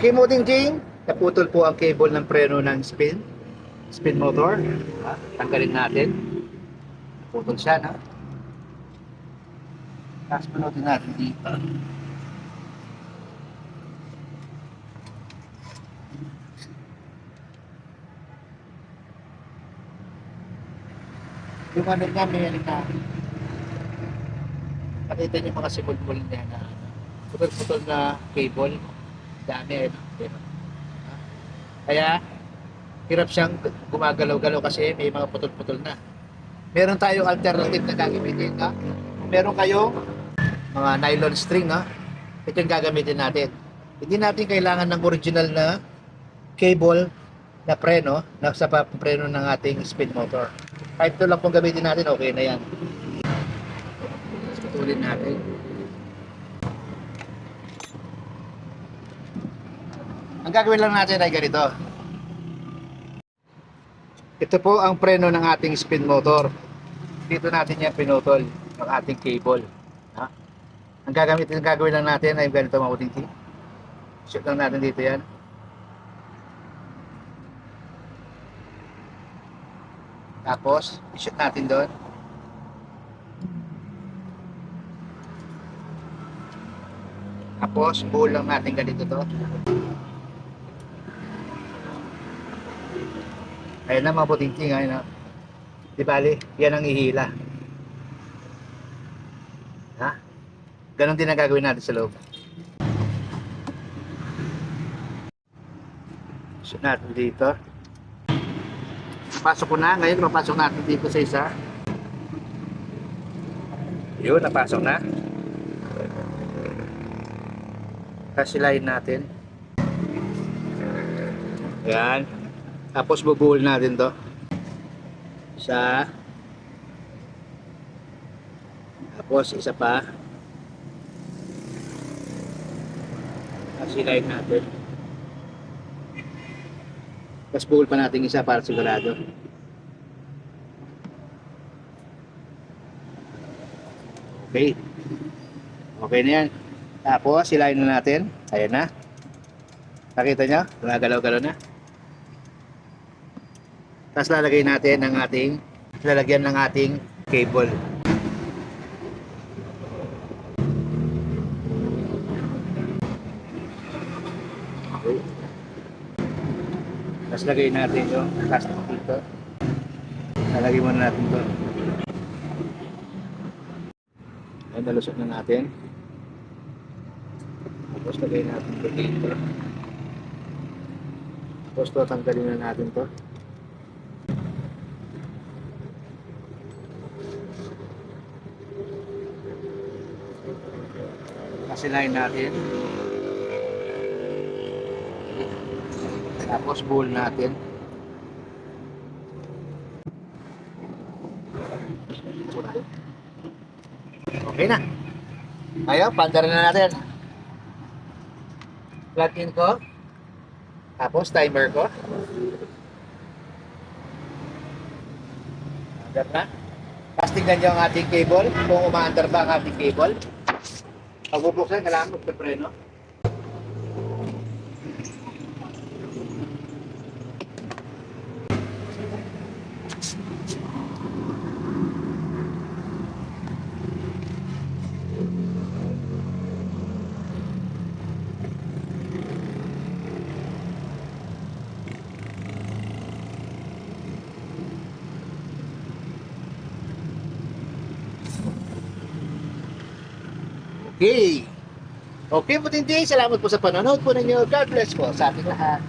Okay mo ding Jing, naputol po ang cable ng preno ng spin. Spin motor. Ah, tanggalin natin. Naputol siya, no? Tapos pinutin natin dito. Yung ano nga, may ano na. Nakita niyo mga sibol-bol niya na putol-putol na cable. Dami Kaya, hirap siyang gumagalaw-galaw kasi may mga putol-putol na. Meron tayong alternative na gagamitin. Kung meron kayong mga nylon string, ha? ito yung gagamitin natin. Hindi natin kailangan ng original na cable na preno, na sa preno ng ating speed motor. Kahit ito lang pong gamitin natin, okay na yan. Putulin natin. Ang gagawin lang natin ay ganito. Ito po ang preno ng ating spin motor. Dito natin yan pinutol yung ating cable. Ha? Ang gagamitin, ang gagawin lang natin ay ganito mga uting Shoot lang natin dito yan. Tapos, i-shoot natin doon. Tapos, buhol lang natin ganito to. Ayun na mga puting-ting. Ayun na. Di bali, yan ang ihila. Ha? Ganon din ang gagawin natin sa loob. Shoot natin dito. Napasok ko na. Ngayon, papasok natin dito sa isa. Yun, napasok na. Kasilayin natin. Yan. Tapos bubuhol natin to. Isa. Tapos isa pa. Kasilayin natin. Tapos buhol pa natin isa para sigurado. Okay. Okay na yan. Tapos, silayin na natin. Ayan na. Nakita nyo? Gumagalaw-galaw na. Tapos lalagay natin ang ating, lalagyan ng ating cable. Tapos lagay natin yung plastic dito. Lalagay muna natin to. Ayan, nalusot na natin. Tapos lagay natin ito dito. Tapos to, tanggalin na natin to. Kasilayin natin. Tapos bowl natin. Okay na. Ayaw, pandarin na natin. Plug in ko. Tapos timer ko. Andar na. Tapos tingnan nyo ang ating cable. Kung umaandar ba ang ating cable. Pag bubuksan, kailangan magpapreno. Okay. Okay po din Salamat po sa panonood po ninyo. God bless po sa ating lahat.